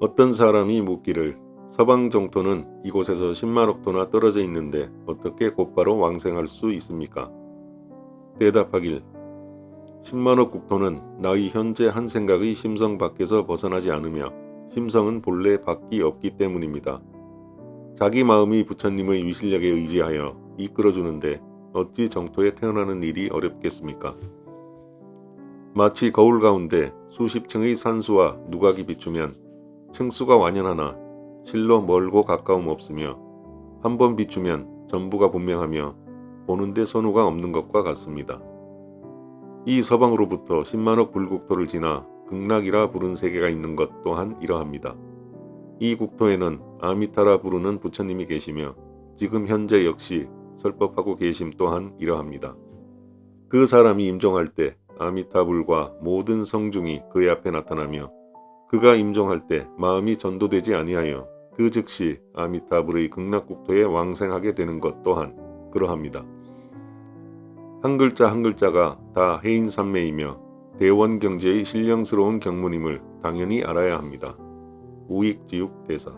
어떤 사람이 묻기를 서방 정토는 이곳에서 10만 억토나 떨어져 있는데 어떻게 곧바로 왕생할 수 있습니까? 대답하길 10만억 국토는 나의 현재 한 생각의 심성 밖에서 벗어나지 않으며 심성은 본래 밖이 없기 때문입니다. 자기 마음이 부처님의 위실력에 의지하여 이끌어주는데 어찌 정토에 태어나는 일이 어렵겠습니까? 마치 거울 가운데 수십 층의 산수와 누각이 비추면 층수가 완연하나 실로 멀고 가까움 없으며 한 번 비추면 전부가 분명하며 보는데 선후가 없는 것과 같습니다. 이 서방으로부터 10만억 불국토를 지나 극락이라 부른 세계가 있는 것 또한 이러합니다. 이 국토에는 아미타라 부르는 부처님이 계시며 지금 현재 역시 설법하고 계심 또한 이러합니다. 그 사람이 임종할 때 아미타불과 모든 성중이 그의 앞에 나타나며 그가 임종할 때 마음이 전도되지 아니하여 그 즉시 아미타불의 극락국토에 왕생하게 되는 것 또한 그러합니다. 한 글자 한 글자가 다 해인산매이며 대원 경제의 신령스러운 경문임을 당연히 알아야 합니다. 우익지육 대사